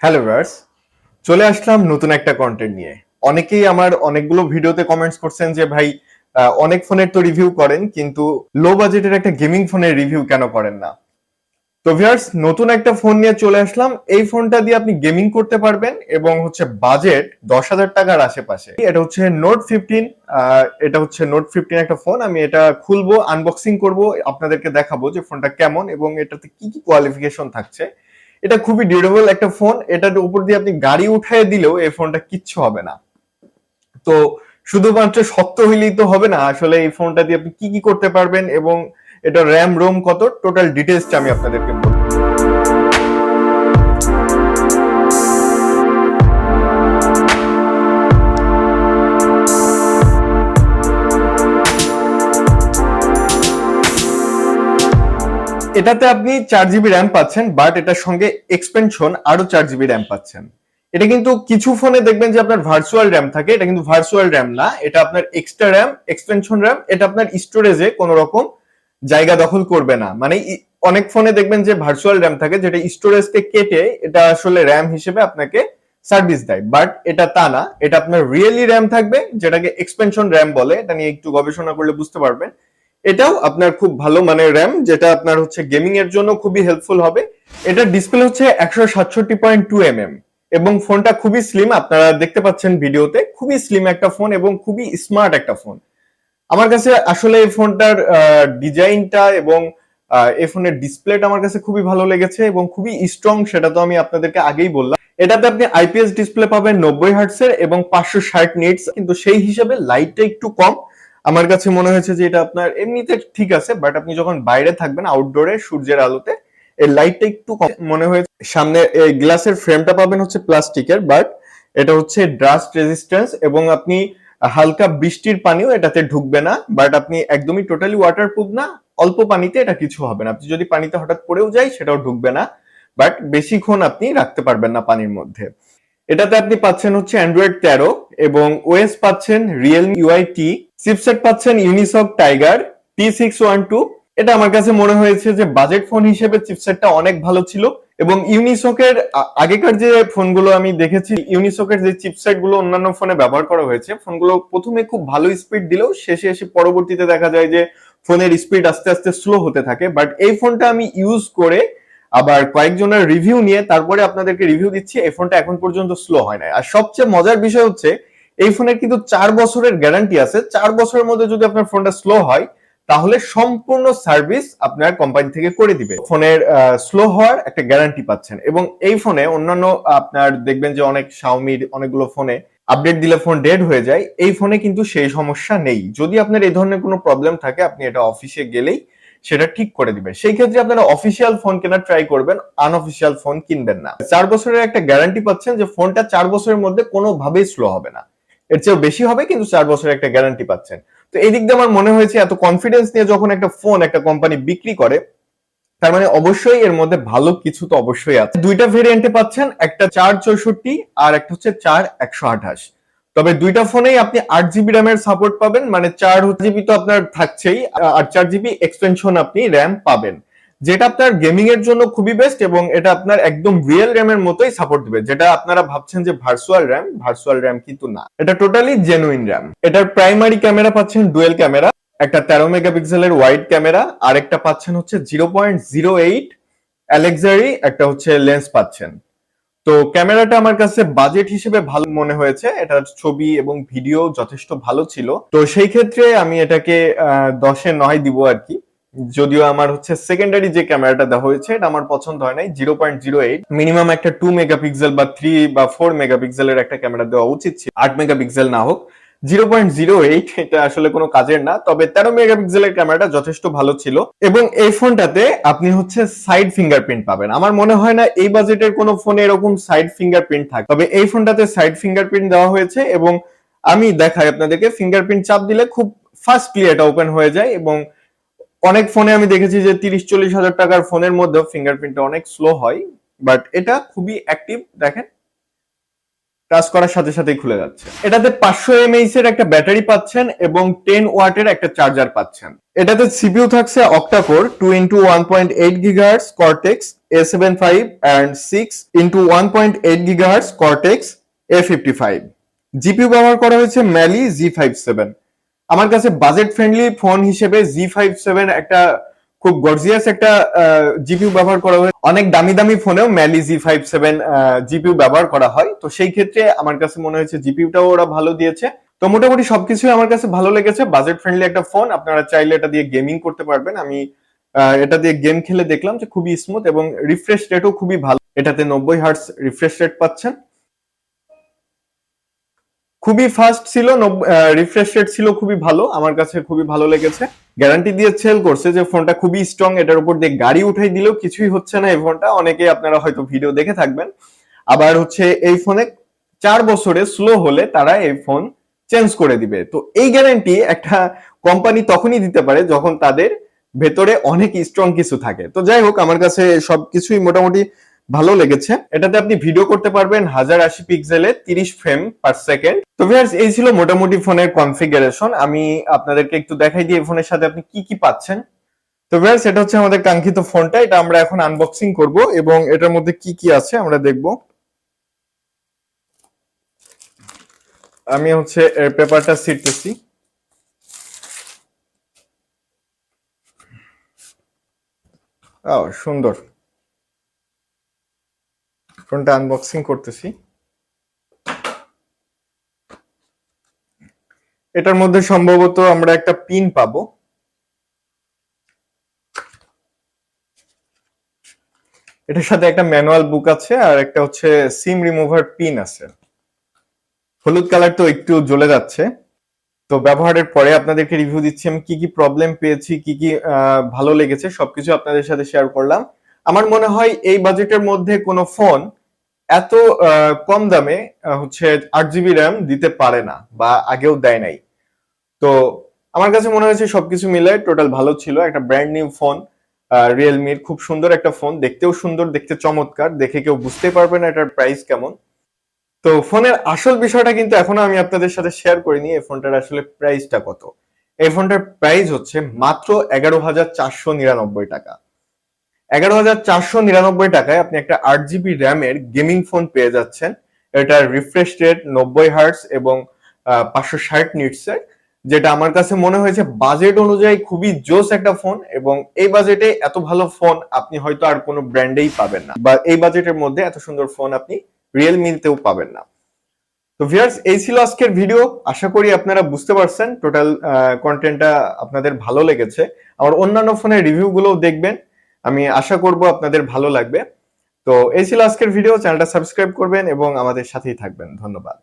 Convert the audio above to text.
Hello verse চলে আসলাম নতুন একটা কন্টেন্ট নিয়ে। অনেকেই আমার অনেকগুলো ভিডিওতে কমেন্টস করছেন যে, ভাই অনেক ফোনের তো রিভিউ করেন, কিন্তু লো বাজেটের একটা গেমিং ফোনের রিভিউ কেন করেন না? তো ভিউয়ার্স নতুন একটা ফোন নিয়ে চলে আসলাম। এই ফোনটা দিয়ে আপনি গেমিং করতে পারবেন এবং হচ্ছে বাজেট দশ হাজার টাকার আশেপাশে। এটা হচ্ছে নোট ফিফটিন এটা হচ্ছে নোট ফিফটিন একটা ফোন আমি এটা খুলবো আনবক্সিং করব, আপনাদেরকে দেখাবো যে ফোনটা কেমন এবং এটাতে কি কি কোয়ালিফিকেশন থাকছে। এটা খুবই ডিউরেবল একটা ফোন এটার উপর দিয়ে আপনি গাড়ি উঠাই দিলেও এই ফোনটা কিচ্ছু হবে না। তো শুধুমাত্র সত্য হইলেই তো হবে না, আসলে এই ফোনটা দিয়ে আপনি কি কি করতে পারবেন এবং এটা র্যাম রোম কত টোটাল ডিটেলসটা আমি আপনাদেরকে এটাতে আপনি চার জিবি র্যাম পাচ্ছেন বাট এটার সঙ্গে এক্সপেনশন আরও চার জিবি র্যাম পাচ্ছেন। এটা কিন্তু কিছু ফোনে দেখবেন যে আপনার ভার্চুয়াল র্যাম থাকে, এটা কিন্তু ভার্চুয়াল র্যাম না, এটা আপনার এক্সট্রা র্যাম এক্সপেনশন র্যাম এটা আপনার স্টোরেজে কোনো রকম জায়গা দখল করবে না। মানে অনেক ফোনে দেখবেন যে ভার্চুয়াল র্যাম থাকে, যেটা স্টোরেজকে কেটে এটা আসলে র্যাম হিসেবে আপনাকে সার্ভিস দেয়। বাট এটা তা না, এটা আপনার রিয়েলি র্যাম থাকবে, যেটাকে এক্সপেনশন র্যাম বলে, এটা নিয়ে একটু গবেষণা করলে বুঝতে পারবেন। এটাও আপনার খুব ভালো মানের র্যাম যেটা আপনার হচ্ছে গেমিং এর জন্য খুবই হেল্পফুল হবে। এটার ডিসপ্লে হচ্ছে একশো সাতষট্টি পয়েন্ট টু এম এম এবং ফোনটা খুবই স্লিম আপনারা দেখতে পাচ্ছেন ভিডিওতে, খুবই স্লিম একটা ফোন এবং খুবই স্মার্ট একটা ফোন আমার কাছে আসলে এই ফোনটার ডিজাইনটা এবং এই ফোনের ডিসপ্লেটা আমার কাছে খুবই ভালো লেগেছে এবং খুবই স্ট্রং সেটা তো আমি আপনাদেরকে আগেই বললাম। এটাতে আপনি আইপিএস ডিসপ্লে পাবেন নব্বই হার্টসের এবং পাঁচশো ষাট নিটস কিন্তু সেই হিসাবে লাইটটা একটু কম। আমার কাছে মনে হয়েছে যে এটা আপনার এমনিতে ঠিক আছে বাট আপনি যখন বাইরে থাকবেন আউটডোরে সূর্যের আলোতে, এই লাইটটা একটু মনে হয়েছে সামনে গ্লাসের ফ্রেমটা পাবেন হচ্ছে প্লাস্টিকের বাট এটা হচ্ছে ড্রাস্ট রেজিস্ট্যান্স এবং আপনি হালকা বৃষ্টির পানিও এটাতে ঢুকবে না বাট আপনি একদমই টোটালি ওয়াটারপ্রুফ না, অল্প পানিতে এটা কিছু হবে না। আপনি যদি পানিতে হঠাৎ পড়েও যায় সেটাও ঢুকবে না বাট বেশিক্ষণ আপনি রাখতে পারবেন না পানির মধ্যে। এটাতে আপনি পাচ্ছেন হচ্ছে অ্যান্ড্রয়েড তেরো এবং ওএস পাচ্ছেন রিয়েলমি ইউআই টি চিপসেট পাচ্ছেন Unisoc Tiger T six one two এটা আমার কাছে মনে হয়েছে যে বাজেট ফোন হিসেবে চিপসেটটা অনেক ভালো ছিল এবং ইউনিসকের আগেকার যে ফোনগুলো আমি দেখেছি ইউনিসকের যে চিপসেটগুলো অন্যান্য ফোনে ব্যবহার করা হয়েছে ফোনগুলো প্রথমে খুব ভালো স্পিড দিলেও শেষে এসে পরবর্তীতে দেখা যায় যে ফোনের স্পিড আস্তে আস্তে স্লো হতে থাকে। বাট এই ফোনটা আমি ইউজ করে আবার কয়েকজনের রিভিউ নিয়ে তারপরে আপনাদেরকে রিভিউ দিচ্ছি, এই ফোনটা এখন পর্যন্ত স্লো হয় না আর সবচেয়ে মজার বিষয় হচ্ছে এই ফোনের কিন্তু চার বছরের গ্যারান্টি আছে। চার বছরের মধ্যে যদি আপনার ফোনটা স্লো হয়, তাহলে সম্পূর্ণ সার্ভিস আপনার কোম্পানি থেকে করে দিবে। ফোনের স্লো হওয়ার একটা গ্যারান্টি পাচ্ছেন এবং এই ফোনে অন্যান্য আপনার দেখবেন যে অনেক শাওমির অনেকগুলো ফোনে আপডেট দিলে ফোন ডেড হয়ে যায়। এই ফোনে কিন্তু সেই সমস্যা নেই। যদি আপনার এই ধরনের কোনো প্রবলেম থাকে, আপনি এটা অফিসে গেলেই সেটা ঠিক করে দিবে সেই ক্ষেত্রে আপনারা অফিসিয়াল ফোন কেনার ট্রাই করবেন আনঅফিসিয়াল ফোন কিনবেন না। চার বছরের একটা গ্যারান্টি পাচ্ছেন যে ফোনটা চার বছরের মধ্যে কোনোভাবেই স্লো হবে না। এর চেয়েও বেশি হবে, কিন্তু চার বছরের একটা গ্যারান্টি পাচ্ছেন। তো এই দিক দিয়ে আমার মনে হয়েছে এত কনফিডেন্স নিয়ে যখন একটা ফোন একটা কোম্পানি বিক্রি করে, তার মানে অবশ্যই এর মধ্যে ভালো কিছু তো অবশ্যই আছে। দুইটা ভেরিয়েন্টে পাচ্ছেন, একটা চার চৌষট্টি আর একটা হচ্ছে চার একশো আঠাশ। তবে দুইটা ফোনেই আপনি আট জিবি র্যামের সাপোর্ট পাবেন মানে চার জিবি তো আপনার থাকছেই, আর চার জিবি এক্সপেনশন আপনি র্যাম পাবেন। যেটা আপনার গেমিং এর জন্য খুবই বেস্ট এবং এটা আপনার একদম রিয়েল র্যামের মতোই সাপোর্ট দিবে। যেটা আপনারা ভাবছেন যে ভার্চুয়াল র্যাম ভার্চুয়াল র্যাম কিন্তু না। এটা টোটালি জেনুইন র্যাম এটার প্রাইমারি ক্যামেরা পাচ্ছেন ডুয়েল ক্যামেরা একটা তেরো মেগাপিক্সেলের ওয়াইড ক্যামেরা আর একটা পাচ্ছেন হচ্ছে zero point zero eight auxiliary একটা হচ্ছে লেন্স পাচ্ছেন। তো ক্যামেরাটা আমার কাছে বাজেট হিসেবে ভালো মনে হয়েছে। এটার ছবি এবং ভিডিও যথেষ্ট ভালো ছিল। তো সেই ক্ষেত্রে আমি এটাকে দশে নয় দিব আর কি। যদিও আমার হচ্ছে সেকেন্ডারি যে ক্যামেরাটা দেওয়া হয়েছে, এটা আমার পছন্দ হয় নাই। Zero point zero eight minimum একটা টু মেগাপিক্সেল বা থ্রি বা ফোর মেগাপিক্সেলের একটা ক্যামেরা দেওয়া উচিত ছিল। আট মেগাপিক্সেল না হোক। জিরো পয়েন্ট জিরো এইট এটা আসলে কোনো কাজের না, তবে তেরো মেগাপিক্সেলের ক্যামেরাটা যথেষ্ট ভালো ছিল। এবং এই ফোনটাতে আপনি হচ্ছে সাইড ফিঙ্গারপ্রিন্ট পাবেন। আমার মনে হয় না এই বাজেটের কোনো ফোনে এরকম সাইড ফিঙ্গারপ্রিন্ট থাকে। তবে এই ফোনটাতে সাইড ফিঙ্গারপ্রিন্ট দেওয়া হয়েছে এবং আমি দেখাই আপনাদেরকে। ফিঙ্গারপ্রিন্ট চাপ দিলে খুব ফাস্টলি এটা ওপেন হয়ে যায় এবং অনেক ফোনে আমি দেখেছি যে তিরিশ, চল্লিশ হাজার টাকার ফোনের মধ্যেও ফিঙ্গারপ্রিন্টটা অনেক স্লো হয় বাট এটা খুবই অ্যাক্টিভ দেখেন টাচ করার সাথে সাথেই খুলে যাচ্ছে। এটাতে পাঁচশো এমএইচ এর একটা ব্যাটারি পাচ্ছেন এবং টেন ওয়াটের একটা চার্জার পাচ্ছেন। এটাতে সিপিউ থাকছে octacore two into one point eight gigahertz cortex A seven five and six into one point eight gigahertz cortex A fifty five GPU ব্যবহার করা হয়েছে ম্যালি জি ফাইভ সেভেন আমার কাছে বাজেট ফ্রেন্ডলি ফোন হিসেবে জি five seven একটা খুব gorgeous একটা GPU ব্যবহার করা হয় অনেক দামি দামি ফোনেও Mali G five seven GPU ব্যবহার করা হয়। তো সেই ক্ষেত্রে আমার কাছে মনে হয়েছে জিপিইউটাও ওরা ভালো দিয়েছে। তো মোটামুটি সবকিছুই আমার কাছে ভালো লেগেছে। বাজেট ফ্রেন্ডলি একটা ফোন আপনারা চাইলে এটা দিয়ে গেমিং করতে পারবেন। আমি এটা দিয়ে গেম খেলে দেখলাম যে খুবই স্মুথ এবং রিফ্রেশ রেটও খুবই ভালো। এটাতে নব্বই হার্টস রিফ্রেশ রেট পাচ্ছেন। খুবই ফাস্ট ছিল রিফ্রেশ রেট ছিল খুবই ভালো, আমার কাছে খুবই ভালো লেগেছে। গ্যারান্টি দিয়ে সেল করছে যে ফোনটা খুবই স্ট্রং এটার উপর দিয়ে গাড়ি উঠাই দিলেও কিছুই হচ্ছে না এই ফোনটা অনেকে আপনারা হয়তো ভিডিও দেখে থাকবেন। আবার হচ্ছে এই ফোনে চার বছরে স্লো হলে তারা এই ফোন চেঞ্জ করে দিবে। তো এই গ্যারান্টি একটা কোম্পানি তখনই দিতে পারে যখন তাদের ভেতরে অনেক স্ট্রং কিছু থাকে। তো যাই হোক, আমার কাছে সবকিছুই মোটামুটি ভালো লেগেছে। এটাতে আপনি ভিডিও করতে পারবেন হাজার আশি পিক্সেলে তিরিশ ফ্রেম পার সেকেন্ড তো ভিউয়ার্স এই ছিল মোটামুটি ফোনের কনফিগারেশন আমি আপনাদেরকে একটু দেখাই দিই এই ফোনের সাথে আপনি কি কি পাচ্ছেন। তো ভিউয়ার্স এটা হচ্ছে আমাদের কাঙ্ক্ষিত ফোনটা। এটা আমরা এখন আনবক্সিং করব এবং এটার মধ্যে কি কি আছে আমরা দেখব। আমি হচ্ছে এর পেপারটা ছিটতেছি। সুন্দর। ফোনটা আনবক্সিং করতেছি। এটার মধ্যে সম্ভবত আমরা একটা পিন পাবো। এটার সাথে একটা ম্যানুয়াল বুক আছে আর একটা হচ্ছে সিম রিমুভার পিন আছে। হলুদ কালার তো একটু জ্বলে যাচ্ছে। তো ব্যবহারের পরে আপনাদেরকে রিভিউ দিচ্ছি, আমি কি কি প্রবলেম পেয়েছি, কি কি ভালো লেগেছে, সবকিছু আপনাদের সাথে শেয়ার করলাম। আমার মনে হয় এই বাজেটের মধ্যে কোনো ফোন এত কম দামে হচ্ছে আট জিবি র্যাম দিতে পারে না বা আগেও দেয় নাই। তো আমার কাছে মনে হয়েছে সবকিছু মিলে টোটাল ভালো ছিল। একটা ব্র্যান্ড নিউ ফোন রিয়েলমির খুব সুন্দর একটা ফোন দেখতেও সুন্দর, দেখতে চমৎকার। দেখে কেউ বুঝতে পারবে না এটার প্রাইস কেমন। তো ফোনের আসল বিষয়টা কিন্তু এখনও আমি আপনাদের সাথে শেয়ার করিনি, এই ফোনটার আসলে প্রাইসটা কত। এই ফোনটার প্রাইস হচ্ছে মাত্র এগারো হাজার চারশো নিরানব্বই টাকা। এগারো হাজার চারশো নিরানব্বই টাকায় আপনি একটা আট জিবি র্যামের গেমিং ফোন পেয়ে যাচ্ছেন। এটার রিফ্রেশ রেট নব্বই হার্টস এবং পাঁচশো ষাট নিটসের যেটা আমার কাছে মনে হয়েছে বাজেট অনুযায়ী খুবই জোস একটা ফোন এবং এই বাজেটে এত ভালো ফোন আপনি হয়তো আর কোনো ব্র্যান্ডেই পাবেন না বা এই বাজেটের মধ্যে এত সুন্দর ফোন আপনি রিয়েলমিতেও পাবেন না। তো ভিউয়ার্স এই ছিল আজকের ভিডিও আশা করি আপনারা বুঝতে পারছেন। টোটাল কন্টেন্টটা আপনাদের ভালো লেগেছে। আমার অন্যান্য ফোনের রিভিউ গুলোও দেখবেন। আমি আশা করব আপনাদের ভালো লাগবে। তো এই ছিল আজকের ভিডিও চ্যানেলটা সাবস্ক্রাইব করবেন এবং আমাদের সাথেই থাকবেন। ধন্যবাদ।